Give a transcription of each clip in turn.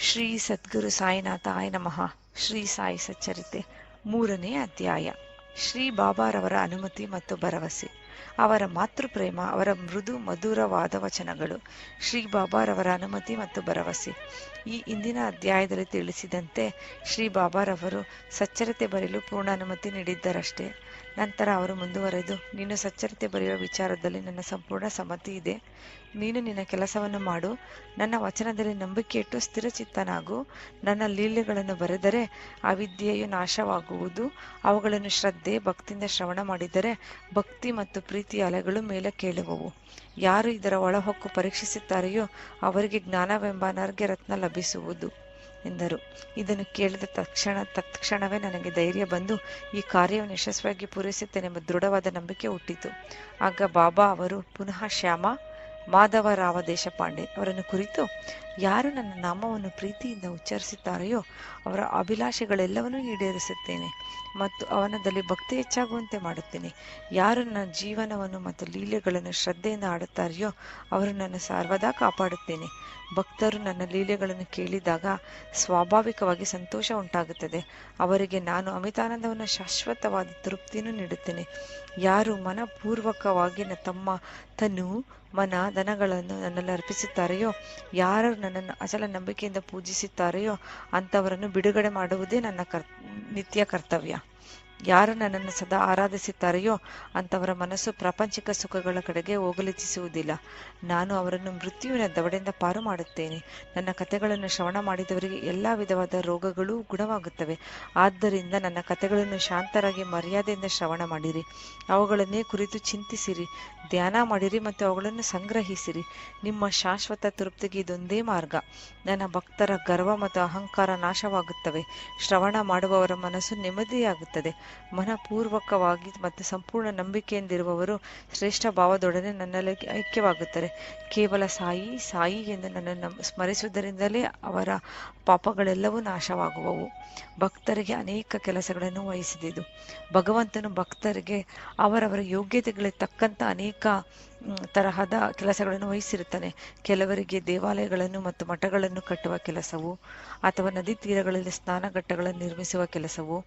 ಶ್ರೀ ಸದ್ಗುರು ಸಾಯಿನಾಥಾಯ ನಮಃ. ಶ್ರೀ ಸಾಯಿ ಸಚ್ಚರಿತೆ. ಮೂರನೇ ಅಧ್ಯಾಯ. ಶ್ರೀ ಬಾಬಾರವರ ಅನುಮತಿ ಮತ್ತು ಭರವಸೆ. ಅವರ ಮಾತೃಪ್ರೇಮ, ಅವರ ಮೃದು ಮಧುರವಾದ ವಚನಗಳು. ಶ್ರೀ ಬಾಬಾರವರ ಅನುಮತಿ ಮತ್ತು ಭರವಸೆ. ಈ ಇಂದಿನ ಅಧ್ಯಾಯದಲ್ಲಿ ತಿಳಿಸಿದಂತೆ ಶ್ರೀ ಬಾಬಾರವರು ಸಚ್ಚರತೆ ಬರೆಯಲು ಪೂರ್ಣ ಅನುಮತಿ ನೀಡಿದ್ದರಷ್ಟೇ. ನಂತರ ಅವರು ಮುಂದುವರೆದು, ನೀನು ಸಚ್ಚರಿತೆ ಬರೆಯುವ ವಿಚಾರದಲ್ಲಿ ನನ್ನ ಸಂಪೂರ್ಣ ಸಮ್ಮತಿ ಇದೆ. ನೀನು ನಿನ್ನ ಕೆಲಸವನ್ನು ಮಾಡು. ನನ್ನ ವಚನದಲ್ಲಿ ನಂಬಿಕೆ ಇಟ್ಟು ಸ್ಥಿರಚಿತ್ತನಾಗು. ನನ್ನ ಲೀಲೆಗಳನ್ನು ಬರೆದರೆ ಅವಿದ್ಯೆಯು ನಾಶವಾಗುವುದು. ಅವುಗಳನ್ನು ಶ್ರದ್ಧೆ, ಭಕ್ತಿಯಿಂದ ಶ್ರವಣ ಮಾಡಿದರೆ ಭಕ್ತಿ ಮತ್ತು ಪ್ರೀತಿಯ ಅಲೆಗಳು ಮೇಲೆ ಕೇಳುವವು. ಯಾರು ಇದರ ಒಳಹೊಕ್ಕು ಪರೀಕ್ಷಿಸುತ್ತಾರೆಯೋ ಅವರಿಗೆ ಜ್ಞಾನವೆಂಬ ಅನರ್ಘ್ಯ ರತ್ನ ಲಭಿಸುವುದು. ಎಂದರು. ಇದನ್ನು ಕೇಳಿದ ತಕ್ಷಣ, ತತ್ಕ್ಷಣವೇ ನನಗೆ ಧೈರ್ಯ ಬಂದು ಈ ಕಾರ್ಯವನ್ನು ಯಶಸ್ವಿಯಾಗಿ ಪೂರೈಸುತ್ತೇನೆಂಬ ದೃಢವಾದ ನಂಬಿಕೆ ಹುಟ್ಟಿತು. ಆಗ ಬಾಬಾ ಅವರು, ಪುನಃ ಶ್ಯಾಮ ಮಾಧವರಾವ ದೇಶಪಾಂಡೆ ಅವರನ್ನು ಕುರಿತು ಯಾರು ನನ್ನ ನಾಮವನ್ನು ಪ್ರೀತಿಯಿಂದ ಉಚ್ಚರಿಸುತ್ತಾರೆಯೋ ಅವರ ಅಭಿಲಾಷೆಗಳೆಲ್ಲವನ್ನೂ ಈಡೇರಿಸುತ್ತೇನೆ ಮತ್ತು ಅವನದಲ್ಲಿ ಭಕ್ತಿ ಹೆಚ್ಚಾಗುವಂತೆ ಮಾಡುತ್ತೇನೆ. ಯಾರು ನನ್ನ ಜೀವನವನ್ನು ಮತ್ತು ಲೀಲೆಗಳನ್ನು ಶ್ರದ್ಧೆಯಿಂದ ಆಡುತ್ತಾರೆಯೋ ಅವರು ನನ್ನ ಸರ್ವದಾ ಕಾಪಾಡುತ್ತೇನೆ. ಭಕ್ತರು ನನ್ನ ಲೀಲೆಗಳನ್ನು ಕೇಳಿದಾಗ ಸ್ವಾಭಾವಿಕವಾಗಿ ಸಂತೋಷ ಉಂಟಾಗುತ್ತದೆ. ಅವರಿಗೆ ನಾನು ಅಮಿತಾನಂದವನ್ನು ಶಾಶ್ವತವಾದ ತೃಪ್ತಿಯನ್ನು ನೀಡುತ್ತೇನೆ. ಯಾರು ಮನಪೂರ್ವಕವಾಗಿ ತಮ್ಮ ತನು ಮನ ದನಗಳನ್ನು ನನ್ನಲ್ಲಿ ಅರ್ಪಿಸುತ್ತಾರೆಯೋ ಯಾರು ನನ್ನನ್ನು ಅಚಲ ನಂಬಿಕೆಯಿಂದ ಪೂಜಿಸುತ್ತಾರೆಯೋ ಅಂಥವರನ್ನು ಬಿಡುಗಡೆ ಮಾಡುವುದೇ ನನ್ನ ಕರ್ ನಿತ್ಯ ಕರ್ತವ್ಯ. ಯಾರು ನನ್ನನ್ನು ಸದಾ ಆರಾಧಿಸುತ್ತಾರೆಯೋ ಅಂಥವರ ಮನಸ್ಸು ಪ್ರಾಪಂಚಿಕ ಸುಖಗಳ ಕಡೆಗೆ ಹೋಗಲಿಚ್ಛಿಸುವುದಿಲ್ಲ. ನಾನು ಅವರನ್ನು ಮೃತ್ಯುವಿನ ದವಡೆಯಿಂದ ಪಾರು ಮಾಡುತ್ತೇನೆ. ನನ್ನ ಕಥೆಗಳನ್ನು ಶ್ರವಣ ಮಾಡಿದವರಿಗೆ ಎಲ್ಲ ವಿಧವಾದ ರೋಗಗಳೂ ಗುಣವಾಗುತ್ತವೆ. ಆದ್ದರಿಂದ ನನ್ನ ಕಥೆಗಳನ್ನು ಶಾಂತರಾಗಿ ಮರ್ಯಾದೆಯಿಂದ ಶ್ರವಣ ಮಾಡಿರಿ. ಅವುಗಳನ್ನೇ ಕುರಿತು ಚಿಂತಿಸಿರಿ. ಧ್ಯಾನ ಮಾಡಿರಿ ಮತ್ತು ಅವುಗಳನ್ನು ಸಂಗ್ರಹಿಸಿರಿ. ನಿಮ್ಮ ಶಾಶ್ವತ ತೃಪ್ತಿಗೆ ಇದೊಂದೇ ಮಾರ್ಗ. ನನ್ನ ಭಕ್ತರ ಗರ್ವ ಮತ್ತು ಅಹಂಕಾರ ನಾಶವಾಗುತ್ತವೆ. ಶ್ರವಣ ಮಾಡುವವರ ಮನಸ್ಸು ನೆಮ್ಮದಿಯಾಗುತ್ತದೆ. ಮನಪೂರ್ವಕವಾಗಿ ಮತ್ತು ಸಂಪೂರ್ಣ ನಂಬಿಕೆಯಿಂದಿರುವವರು ಶ್ರೇಷ್ಠ ಭಾವದೊಡನೆ ನನ್ನಲ್ಲಿ ಐಕ್ಯವಾಗುತ್ತಾರೆ. ಕೇವಲ ಸಾಯಿ ಸಾಯಿ ಎಂದು ನನ್ನನ್ನು ಸ್ಮರಿಸುವುದರಿಂದಲೇ ಅವರ ಪಾಪಗಳೆಲ್ಲವೂ ನಾಶವಾಗುವವು. ಭಕ್ತರಿಗೆ ಅನೇಕ ಕೆಲಸಗಳನ್ನು ವಹಿಸಿದುದು. ಭಗವಂತನು ಭಕ್ತರಿಗೆ ಅವರವರ ಯೋಗ್ಯತೆಗಳಿಗೆ ತಕ್ಕಂತ ಅನೇಕ ತರಹದ ಕೆಲಸಗಳನ್ನು ವಹಿಸಿರುತ್ತಾನೆ. ಕೆಲವರಿಗೆ ದೇವಾಲಯಗಳನ್ನು ಮತ್ತು ಮಠಗಳನ್ನು ಕಟ್ಟುವ ಕೆಲಸವು, ಅಥವಾ ನದಿ ತೀರಗಳಲ್ಲಿ ಸ್ನಾನಘಟ್ಟಗಳನ್ನು ನಿರ್ಮಿಸುವ ಕೆಲಸವು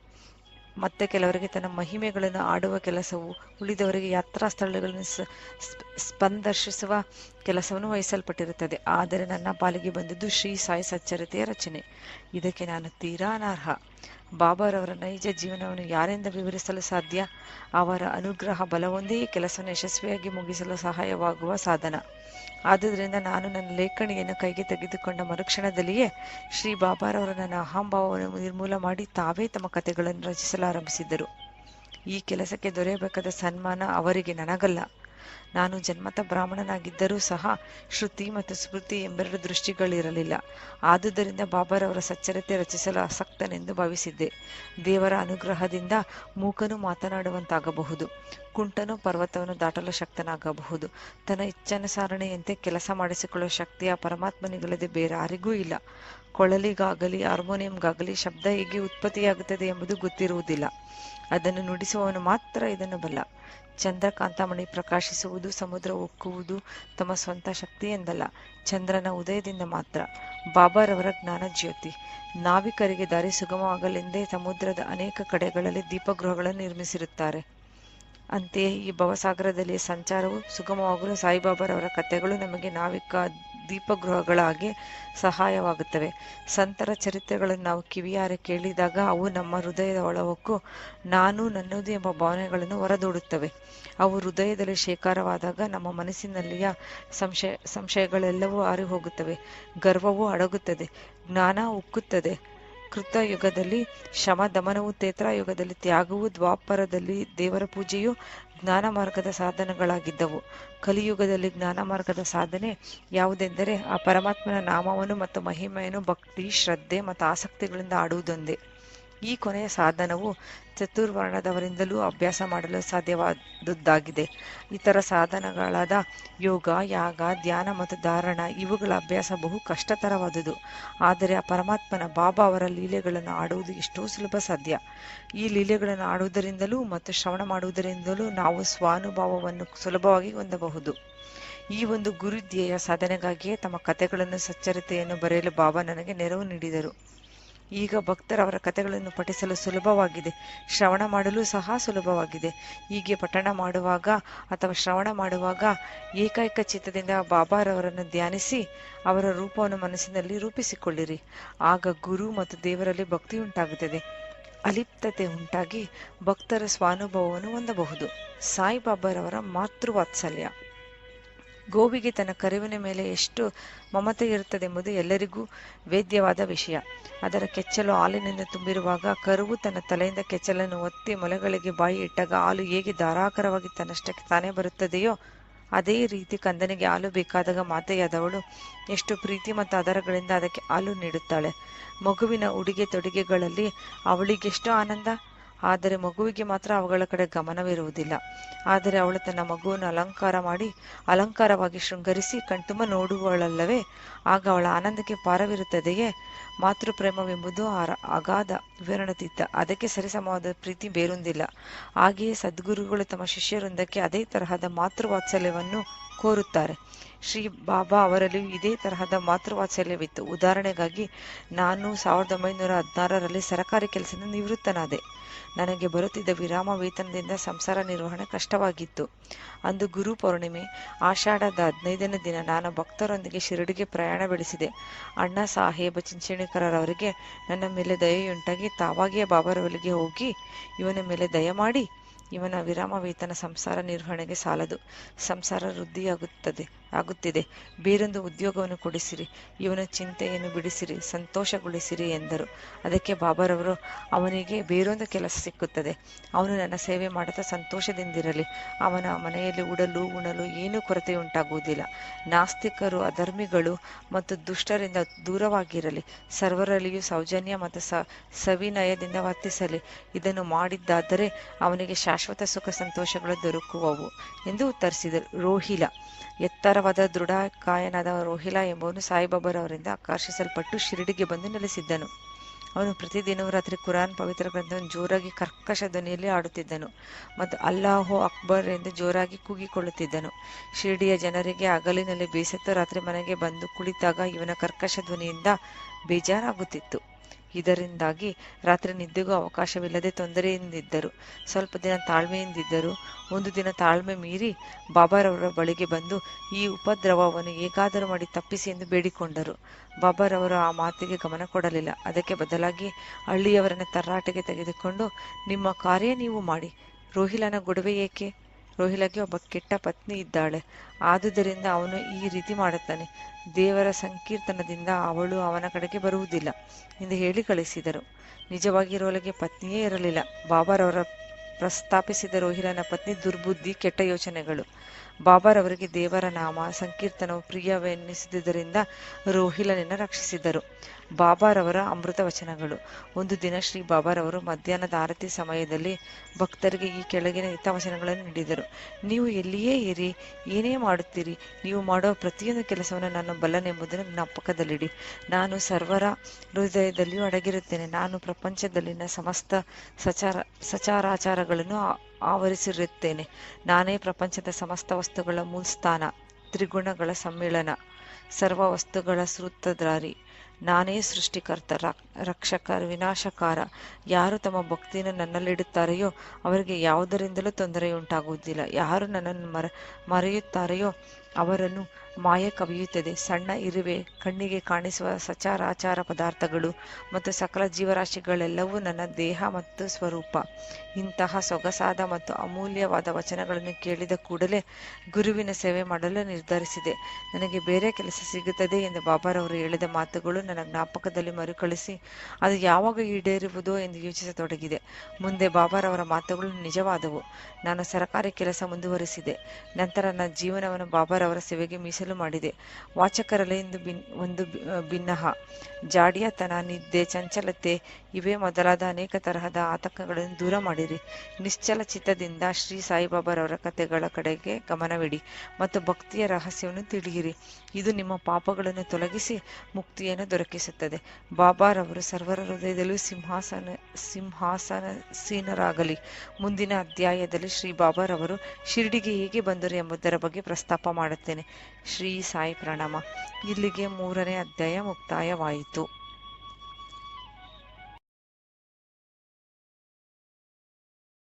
ಮತ್ತೆ ಕೆಲವರಿಗೆ ತನ್ನ ಮಹಿಮೆಗಳನ್ನು ಆಡುವ ಕೆಲಸವು, ಉಳಿದವರಿಗೆ ಯಾತ್ರಾ ಸ್ಥಳಗಳನ್ನು ಸ್ಪಂದರ್ಶಿಸುವ ಕೆಲಸವನ್ನು ವಹಿಸಲ್ಪಟ್ಟಿರುತ್ತದೆ. ಆದರೆ ನನ್ನ ಪಾಲಿಗೆ ಬಂದಿದ್ದು ಶ್ರೀ ಸಾಯಿ ಸಚ್ಚರಿತೆಯ ರಚನೆ. ಇದಕ್ಕೆ ನಾನು ತೀರಾ ಅನರ್ಹ. ಬಾಬಾರವರ ನೈಜ ಜೀವನವನ್ನು ಯಾರಿಂದ ವಿವರಿಸಲು ಸಾಧ್ಯ? ಅವರ ಅನುಗ್ರಹ ಬಲವೊಂದೇ ಕೆಲಸವನ್ನು ಯಶಸ್ವಿಯಾಗಿ ಮುಗಿಸಲು ಸಹಾಯವಾಗುವ ಸಾಧನ. ಆದುದರಿಂದ ನಾನು ನನ್ನ ಲೇಖಣಿಯನ್ನು ಕೈಗೆ ತೆಗೆದುಕೊಂಡ ಮರುಕ್ಷಣದಲ್ಲಿಯೇ ಶ್ರೀ ಬಾಬಾರವರು ನನ್ನ ಅಹಂಭಾವವನ್ನು ನಿರ್ಮೂಲ ಮಾಡಿ ತಾವೇ ತಮ್ಮ ಕಥೆಗಳನ್ನು ರಚಿಸಲು ಆರಂಭಿಸಿದ್ದರು ಈ ಕೆಲಸಕ್ಕೆ ದೊರೆಯಬೇಕಾದ ಸನ್ಮಾನ ಅವರಿಗೆ ನನಗಲ್ಲ. ನಾನು ಜನ್ಮತ ಬ್ರಾಹ್ಮಣನಾಗಿದ್ದರೂ ಸಹ ಶ್ರುತಿ ಮತ್ತು ಸ್ಮೃತಿ ಎಂಬೆರಡು ದೃಷ್ಟಿಗಳಿರಲಿಲ್ಲ. ಆದುದರಿಂದ ಬಾಬಾರವರ ಸಚ್ಚರತೆ ರಚಿಸಲು ಆಸಕ್ತನೆಂದು ಭಾವಿಸಿದ್ದೆ. ದೇವರ ಅನುಗ್ರಹದಿಂದ ಮೂಕನು ಮಾತನಾಡುವಂತಾಗಬಹುದು. ಕುಂಟನು ಪರ್ವತವನ್ನು ದಾಟಲು ಶಕ್ತನಾಗಬಹುದು. ತನ್ನ ಇಚ್ಛಾನುಸಾರಣೆಯಂತೆ ಕೆಲಸ ಮಾಡಿಸಿಕೊಳ್ಳುವ ಶಕ್ತಿಯ ಪರಮಾತ್ಮನಿಗಳದೆ ಬೇರೆ ಯಾರಿಗೂ ಇಲ್ಲ. ಕೊಳಲಿಗಾಗಲಿ, ಹಾರ್ಮೋನಿಯಂಗಾಗಲಿ ಶಬ್ದ ಹೇಗೆ ಉತ್ಪತ್ತಿಯಾಗುತ್ತದೆ ಎಂಬುದು ಗೊತ್ತಿರುವುದಿಲ್ಲ. ಅದನ್ನು ನುಡಿಸುವವನು ಮಾತ್ರ ಇದನ್ನು ಬಲ್ಲ. ಚಂದ್ರಕಾಂತಮಣಿ ಪ್ರಕಾಶಿಸುವುದು, ಸಮುದ್ರ ಒಕ್ಕುವುದು ತಮ್ಮ ಸ್ವಂತ ಶಕ್ತಿ ಎಂದಲ್ಲ, ಚಂದ್ರನ ಉದಯದಿಂದ ಮಾತ್ರ. ಬಾಬಾರವರ ಜ್ಞಾನ ಜ್ಯೋತಿ. ನಾವಿಕರಿಗೆ ದಾರಿ ಸುಗಮವಾಗಲೆಂದೇ ಸಮುದ್ರದ ಅನೇಕ ಕಡೆಗಳಲ್ಲಿ ದೀಪಗೃಹಗಳನ್ನು ನಿರ್ಮಿಸಿರುತ್ತಾರೆ. ಅಂತೆಯೇ ಈ ಭವಸಾಗರದಲ್ಲಿ ಸಂಚಾರವು ಸುಗಮವಾಗಲು ಸಾಯಿಬಾಬಾರವರ ಕಥೆಗಳು ನಮಗೆ ನಾವಿಕ ದೀಪಗೃಹಗಳಾಗಿ ಸಹಾಯವಾಗುತ್ತವೆ. ಸಂತರ ಚರಿತ್ರೆಗಳನ್ನು ನಾವು ಕಿವಿಯಾರೆ ಕೇಳಿದಾಗ ಅವು ನಮ್ಮ ಹೃದಯದ ಒಳವಕ್ಕೂ ನಾನು ನನ್ನದು ಎಂಬ ಭಾವನೆಗಳನ್ನು ಹೊರದೂಡುತ್ತವೆ. ಅವು ಹೃದಯದಲ್ಲಿ ಶೇಖರವಾದಾಗ ನಮ್ಮ ಮನಸ್ಸಿನಲ್ಲಿಯ ಸಂಶಯ, ಸಂಶಯಗಳೆಲ್ಲವೂ ಹಾರಿ ಹೋಗುತ್ತವೆ ಗರ್ವವು ಅಡಗುತ್ತದೆ, ಜ್ಞಾನ ಉಕ್ಕುತ್ತದೆ. ಕೃತ ಯುಗದಲ್ಲಿ ಶಮ ದಮನವು ಯುಗದಲ್ಲಿ ತ್ಯಾಗವು, ದ್ವಾಪರದಲ್ಲಿ ದೇವರ ಪೂಜೆಯು ಜ್ಞಾನ ಮಾರ್ಗದ ಸಾಧನಗಳಾಗಿದ್ದವು. ಕಲಿಯುಗದಲ್ಲಿ ಜ್ಞಾನ ಮಾರ್ಗದ ಸಾಧನೆ ಯಾವುದೆಂದರೆ ಆ ಪರಮಾತ್ಮನ ನಾಮವನ್ನು ಮತ್ತು ಮಹಿಮೆಯನ್ನು ಭಕ್ತಿ, ಶ್ರದ್ಧೆ ಮತ್ತು ಆಸಕ್ತಿಗಳಿಂದ ಆಡುವುದೊಂದೇ. ಈ ಕೊನೆಯ ಸಾಧನವು ಚತುರ್ವರ್ಣದವರಿಂದಲೂ ಅಭ್ಯಾಸ ಮಾಡಲು ಸಾಧ್ಯವಾದದ್ದಾಗಿದೆ. ಇತರ ಸಾಧನಗಳಾದ ಯೋಗ, ಯಾಗ, ಧ್ಯಾನ ಮತ್ತು ಧಾರಣ ಇವುಗಳ ಅಭ್ಯಾಸ ಬಹು ಕಷ್ಟತರವಾದುದು. ಆದರೆ ಆ ಪರಮಾತ್ಮನ ಬಾಬಾ ಅವರ ಲೀಲೆಗಳನ್ನು ಆಡುವುದು ಎಷ್ಟೋ ಸುಲಭ ಸಾಧ್ಯ. ಈ ಲೀಲೆಗಳನ್ನು ಆಡುವುದರಿಂದಲೂ ಮತ್ತು ಶ್ರವಣ ಮಾಡುವುದರಿಂದಲೂ ನಾವು ಸ್ವಾನುಭಾವವನ್ನು ಸುಲಭವಾಗಿ ಹೊಂದಬಹುದು. ಈ ಒಂದು ಗುರುಧ್ಯೇಯ ಸಾಧನೆಗಾಗಿಯೇ ತಮ್ಮ ಕಥೆಗಳನ್ನು, ಸಚ್ಚರಿತೆಯನ್ನು ಬರೆಯಲು ಬಾಬಾ ನನಗೆ ನೆರವು ನೀಡಿದರು. ಈಗ ಭಕ್ತರವರ ಕಥೆಗಳನ್ನು ಪಠಿಸಲು ಸುಲಭವಾಗಿದೆ. ಶ್ರವಣ ಮಾಡಲು ಸಹ ಸುಲಭವಾಗಿದೆ. ಹೀಗೆ ಪಠಣ ಮಾಡುವಾಗ ಅಥವಾ ಶ್ರವಣ ಮಾಡುವಾಗ ಏಕೈಕ ಚಿತ್ತದಿಂದ ಬಾಬಾರವರನ್ನು ಧ್ಯಾನಿಸಿ ಅವರ ರೂಪವನ್ನು ಮನಸ್ಸಿನಲ್ಲಿ ರೂಪಿಸಿಕೊಳ್ಳಿರಿ. ಆಗ ಗುರು ಮತ್ತು ದೇವರಲ್ಲಿ ಭಕ್ತಿ ಉಂಟಾಗುತ್ತದೆ. ಅಲಿಪ್ತತೆ ಉಂಟಾಗಿ ಭಕ್ತರ ಸ್ವಾನುಭವವನ್ನು ಹೊಂದಬಹುದು. ಸಾಯಿಬಾಬಾರವರ ಮಾತೃವಾತ್ಸಲ್ಯ. ಗೋವಿಗೆ ತನ್ನ ಕರುವಿನ ಮೇಲೆ ಎಷ್ಟು ಮಮತೆ ಇರುತ್ತದೆಂಬುದು ಎಲ್ಲರಿಗೂ ವೇದ್ಯವಾದ ವಿಷಯ. ಅದರ ಕೆಚ್ಚಲು ಹಾಲಿನಿಂದ ತುಂಬಿರುವಾಗ ಕರುವು ತನ್ನ ತಲೆಯಿಂದ ಕೆಚ್ಚಲನ್ನು ಒತ್ತಿ ಮೊಲೆಗಳಿಗೆ ಬಾಯಿ ಇಟ್ಟಾಗ ಹಾಲು ಹೇಗೆ ಧಾರಾಕಾರವಾಗಿ ತನ್ನಷ್ಟಕ್ಕೆ ತಾನೇ ಬರುತ್ತದೆಯೋ ಅದೇ ರೀತಿ ಕಂದನಿಗೆ ಹಾಲು ಬೇಕಾದಾಗ ಮಾತೆಯಾದವಳು ಎಷ್ಟು ಪ್ರೀತಿ ಮತ್ತು ಆಧಾರಗಳಿಂದ ಅದಕ್ಕೆ ಹಾಲು ನೀಡುತ್ತಾಳೆ. ಮಗುವಿನ ಉಡುಗೆ ತೊಡುಗೆಗಳಲ್ಲಿ ಅವಳಿಗೆಷ್ಟು ಆನಂದ? ಆದರೆ ಮಗುವಿಗೆ ಮಾತ್ರ ಅವುಗಳ ಕಡೆ ಗಮನವಿರುವುದಿಲ್ಲ. ಆದರೆ ಅವಳು ತನ್ನ ಮಗುವನ್ನು ಅಲಂಕಾರ ಮಾಡಿ, ಅಲಂಕಾರವಾಗಿ ಶೃಂಗರಿಸಿ ಕಣ್ತುಂಬ ನೋಡುವಳಲ್ಲವೇ? ಆಗ ಅವಳ ಆನಂದಕ್ಕೆ ಪಾರವಿರುತ್ತದೆಯೇ? ಮಾತೃಪ್ರೇಮವೆಂಬುದು ಅಗಾಧ ವಿವರಣತೀತ ಅದಕ್ಕೆ ಸರಿಸಮವಾದ ಪ್ರೀತಿ ಬೇರೊಂದಿಲ್ಲ. ಹಾಗೆಯೇ ಸದ್ಗುರುಗಳು ತಮ್ಮ ಶಿಷ್ಯರೊಂದಕ್ಕೆ ಅದೇ ತರಹದ ಮಾತೃವಾತ್ಸಲ್ಯವನ್ನು ಕೋರುತ್ತಾರೆ. ಶ್ರೀ ಬಾಬಾ ಅವರಲ್ಲಿಯೂ ಇದೇ ತರಹದ ಮಾತೃವಾತ್ಸಲ್ಯವಿತ್ತು. ಉದಾಹರಣೆಗಾಗಿ, ನಾನು ಸಾವಿರದ ಒಂಬೈನೂರ ಹದಿನಾರರಲ್ಲಿ ಸರಕಾರಿ ಕೆಲಸದಿಂದ ನಿವೃತ್ತನಾದೆ. ನನಗೆ ಬರುತ್ತಿದ್ದ ವಿರಾಮ ವೇತನದಿಂದ ಸಂಸಾರ ನಿರ್ವಹಣೆ ಕಷ್ಟವಾಗಿತ್ತು. ಅಂದು ಗುರು ಪೌರ್ಣಿಮೆ. ಆಷಾಢದ ಹದಿನೈದನೇ ದಿನ ನಾನು ಭಕ್ತರೊಂದಿಗೆ ಶಿರಡಿಗೆ ಪ್ರಯಾಣ ಬೆಳೆಸಿದೆ. ಅಣ್ಣ ಸಾಹೇಬ ಚಿಂಚಣಿಕರವರಿಗೆ ನನ್ನ ಮೇಲೆ ದಯೆಯುಂಟಾಗಿ ತಾವಾಗಿಯೇ ಬಾಬಾರವರಿಗೆ ಹೋಗಿ ಇವನ ಮೇಲೆ ದಯಮಾಡಿ ಇವನ ವಿರಾಮ ವೇತನ ಸಂಸಾರ ನಿರ್ವಹಣೆಗೆ ಸಾಲದು. ಸಂಸಾರ ವೃದ್ಧಿಯಾಗುತ್ತದೆ. ಆಗುತ್ತಿದೆ. ಬೇರೊಂದು ಉದ್ಯೋಗವನ್ನು ಕೊಡಿಸಿರಿ. ಇವನ ಚಿಂತೆಯನ್ನು ಬಿಡಿಸಿರಿ, ಸಂತೋಷಗೊಳಿಸಿರಿ ಎಂದರು. ಅದಕ್ಕೆ ಬಾಬಾರವರು, ಅವನಿಗೆ ಬೇರೊಂದು ಕೆಲಸ ಸಿಕ್ಕುತ್ತದೆ. ಅವನು ನನ್ನ ಸೇವೆ ಮಾಡುತ್ತಾ ಸಂತೋಷದಿಂದಿರಲಿ. ಅವನ ಮನೆಯಲ್ಲಿ ಉಡಲು, ಉಣಲು ಏನೂ ಕೊರತೆ ನಾಸ್ತಿಕರು, ಅಧರ್ಮಿಗಳು ಮತ್ತು ದುಷ್ಟರಿಂದ ದೂರವಾಗಿರಲಿ. ಸರ್ವರಲ್ಲಿಯೂ ಸೌಜನ್ಯ ಮತ್ತು ಸ, ಸವಿನಯದಿಂದ ವರ್ತಿಸಲಿ. ಇದನ್ನು ಮಾಡಿದ್ದಾದರೆ ಅವನಿಗೆ ಶಾಶ್ವತ ಸುಖ ಸಂತೋಷಗಳು ದೊರಕುವವು ಎಂದು ಉತ್ತರಿಸಿದರು. ರೋಹಿಲ ಎತ್ತರವಾದ ದೃಢಕಾಯನಾದ ರೋಹಿಲಾ ಎಂಬುವನು ಸಾಯಿಬಾಬರವರಿಂದ ಆಕರ್ಷಿಸಲ್ಪಟ್ಟು ಶಿರಡಿಗೆ ಬಂದು ನೆಲೆಸಿದ್ದನು. ಅವನು ಪ್ರತಿದಿನವೂ ರಾತ್ರಿ ಕುರಾನ್ ಪವಿತ್ರ ಗ್ರಂಥವನ್ನು ಜೋರಾಗಿ ಕರ್ಕಶ ಧ್ವನಿಯಲ್ಲಿ ಆಡುತ್ತಿದ್ದನು ಮತ್ತು ಅಲ್ಲಾಹೋ ಅಕ್ಬರ್ ಎಂದು ಜೋರಾಗಿ ಕೂಗಿಕೊಳ್ಳುತ್ತಿದ್ದನು. ಶಿರಡಿಯ ಜನರಿಗೆ ಹಗಲಿನಲ್ಲಿ ಬೇಸತ್ತು ರಾತ್ರಿ ಮನೆಗೆ ಬಂದು ಕುಳಿತಾಗ ಇವನ ಕರ್ಕಶ ಧ್ವನಿಯಿಂದ ಬೇಜಾರಾಗುತ್ತಿತ್ತು. ಇದರಿಂದಾಗಿ ರಾತ್ರಿ ನಿದ್ದೆಗೂ ಅವಕಾಶವಿಲ್ಲದೆ ತೊಂದರೆಯಿಂದಿದ್ದರು. ಸ್ವಲ್ಪ ದಿನ ತಾಳ್ಮೆಯಿಂದಿದ್ದರು. ಒಂದು ದಿನ ತಾಳ್ಮೆ ಮೀರಿ ಬಾಬಾರವರ ಬಳಿಗೆ ಬಂದು ಈ ಉಪದ್ರವವನ್ನು ಹೇಗಾದರೂ ಮಾಡಿ ತಪ್ಪಿಸಿ ಎಂದು ಬೇಡಿಕೊಂಡರು. ಬಾಬಾರವರು ಆ ಮಾತಿಗೆ ಗಮನ ಕೊಡಲಿಲ್ಲ. ಅದಕ್ಕೆ ಬದಲಾಗಿ ಹಳ್ಳಿಯವರನ್ನ ತರಾಟೆಗೆ ತೆಗೆದುಕೊಂಡು, ನಿಮ್ಮ ಕಾರ್ಯ ನೀವು ಮಾಡಿ. ರೋಹಿಲನ ಗೊಡವೆ ಏಕೆ? ರೋಹಿಲಗೆ ಒಬ್ಬ ಕೆಟ್ಟ ಪತ್ನಿ ಇದ್ದಾಳೆ. ಆದುದರಿಂದ ಅವನು ಈ ರೀತಿ ಮಾಡುತ್ತಾನೆ. ದೇವರ ಸಂಕೀರ್ತನದಿಂದ ಅವಳು ಅವನ ಕಡೆಗೆ ಬರುವುದಿಲ್ಲ ಎಂದು ಹೇಳಿ ಕಳಿಸಿದರು. ನಿಜವಾಗಿ ರೋಹಿಲಗೆ ಪತ್ನಿಯೇ ಇರಲಿಲ್ಲ. ಬಾಬಾರವರ ಪ್ರಸ್ತಾಪಿಸಿದ ರೋಹಿಲನ ಪತ್ನಿ ದುರ್ಬುದ್ಧಿ, ಕೆಟ್ಟ ಯೋಚನೆಗಳು. ಬಾಬಾರವರಿಗೆ ದೇವರ ನಾಮ, ಸಂಕೀರ್ತನವು ಪ್ರಿಯವೆನ್ನಿಸಿದ್ದರಿಂದ ರೋಹಿಲನನ್ನು ರಕ್ಷಿಸಿದರು ಬಾಬಾರವರ ಅಮೃತ ವಚನಗಳು. ಒಂದು ದಿನ ಶ್ರೀ ಬಾಬಾರವರು ಮಧ್ಯಾಹ್ನದ ಆರತಿ ಸಮಯದಲ್ಲಿ ಭಕ್ತರಿಗೆ ಈ ಕೆಳಗಿನ ಹಿತವಚನಗಳನ್ನು ನೀಡಿದರು. ನೀವು ಎಲ್ಲಿಯೇ ಇರಿ, ಏನೇ ಮಾಡುತ್ತೀರಿ, ನೀವು ಮಾಡುವ ಪ್ರತಿಯೊಂದು ಕೆಲಸವನ್ನು ನಾನು ಬಲ್ಲನೆಂಬುದನ್ನು ಜ್ಞಾಪಕದಲ್ಲಿಡಿ. ನಾನು ಸರ್ವರ ಹೃದಯದಲ್ಲಿಯೂ ಅಡಗಿರುತ್ತೇನೆ. ನಾನು ಪ್ರಪಂಚದಲ್ಲಿನ ಸಮಸ್ತ ಸಚಾರ, ಸಚಾರಾಚಾರಗಳನ್ನು ಆವರಿಸಿರುತ್ತೇನೆ. ನಾನೇ ಪ್ರಪಂಚದ ಸಮಸ್ತ ವಸ್ತುಗಳ ಮೂಲಸ್ಥಾನ, ತ್ರಿಗುಣಗಳ ಸಮ್ಮಿಳನ, ಸರ್ವ ವಸ್ತುಗಳ ಸೂತ್ರಧಾರಿ ನಾನೇ ಸೃಷ್ಟಿಕರ್ತ ರಕ್ಷಕ, ವಿನಾಶಕಾರ. ಯಾರು ತಮ್ಮ ಭಕ್ತಿಯನ್ನು ನನ್ನಲ್ಲಿಡುತ್ತಾರೆಯೋ ಅವರಿಗೆ ಯಾವುದರಿಂದಲೂ ತೊಂದರೆಯುಂಟಾಗುವುದಿಲ್ಲ. ಯಾರು ನನ್ನನ್ನು ಮರ, ಮರೆಯುತ್ತಾರೆಯೋ ಅವರನ್ನು ಮಾಯ ಕವಿಯುತ್ತದೆ. ಸಣ್ಣ ಇರುವೆ, ಕಣ್ಣಿಗೆ ಕಾಣಿಸುವ ಸಚಾರಾಚಾರ ಪದಾರ್ಥಗಳು ಮತ್ತು ಸಕಲ ಜೀವರಾಶಿಗಳೆಲ್ಲವೂ ನನ್ನ ದೇಹ ಮತ್ತು ಸ್ವರೂಪ. ಇಂತಹ ಸೊಗಸಾದ ಮತ್ತು ಅಮೂಲ್ಯವಾದ ವಚನಗಳನ್ನು ಕೇಳಿದ ಕೂಡಲೇ ಗುರುವಿನ ಸೇವೆ ಮಾಡಲು ನಿರ್ಧರಿಸಿದೆ. ನನಗೆ ಬೇರೆ ಕೆಲಸ ಸಿಗುತ್ತದೆ ಎಂದು ಬಾಬಾರವರು ಹೇಳಿದ ಮಾತುಗಳು ನನ್ನ ಜ್ಞಾಪಕದಲ್ಲಿ ಮರುಕಳಿಸಿ ಅದು ಯಾವಾಗ ಈಡೇರುವುದೋ ಎಂದು ಯೋಚಿಸತೊಡಗಿದೆ. ಮುಂದೆ ಬಾಬಾರವರ ಮಾತುಗಳು ನಿಜವಾದವು. ನಾನು ಸರಕಾರಿ ಕೆಲಸ ಮುಂದುವರಿಸಿದೆ. ನಂತರ ನನ್ನ ಜೀವನವನ್ನು ಬಾಬಾರವರ ಸೇವೆಗೆ ಮೀಸಲು ಮಾಡಿದೆ. ವಾಚಕರಲ್ಲಿ ಇಂದು ಬಿನ್, ಒಂದು ಭಿನ್ನಹ. ಜಾಡಿಯತನ, ನಿದ್ದೆ, ಚಂಚಲತೆ, ಇವೇ ಮೊದಲಾದ ಅನೇಕ ತರಹದ ಆತಂಕಗಳನ್ನು ದೂರ ಮಾಡಿರಿ. ನಿಶ್ಚಲ ಚಿತ್ತದಿಂದ ಶ್ರೀ ಸಾಯಿಬಾಬಾರವರ ಕಥೆಗಳ ಕಡೆಗೆ ಗಮನವಿಡಿ ಮತ್ತು ಭಕ್ತಿಯ ರಹಸ್ಯವನ್ನು ತಿಳಿಯಿರಿ. ಇದು ನಿಮ್ಮ ಪಾಪಗಳನ್ನು ತೊಲಗಿಸಿ ಮುಕ್ತಿಯನ್ನು ದೊರಕಿಸುತ್ತದೆ. ಬಾಬಾರವರು ಸರ್ವರ ಹೃದಯದಲ್ಲೂ ಸಿಂಹಾಸನ ಸಿಂಹಾಸನಸೀನರಾಗಲಿ ಮುಂದಿನ ಅಧ್ಯಾಯದಲ್ಲಿ ಶ್ರೀ ಬಾಬಾರವರು ಶಿರಡಿಗೆ ಹೇಗೆ ಬಂದರು ಎಂಬುದರ ಬಗ್ಗೆ ಪ್ರಸ್ತಾಪ ಮಾಡುತ್ತೇನೆ. ಶ್ರೀ ಸಾಯಿ ಪ್ರಣಾಮ. ಇಲ್ಲಿಗೆ ಮೂರನೇ ಅಧ್ಯಾಯ ಮುಕ್ತಾಯವಾಯಿತು.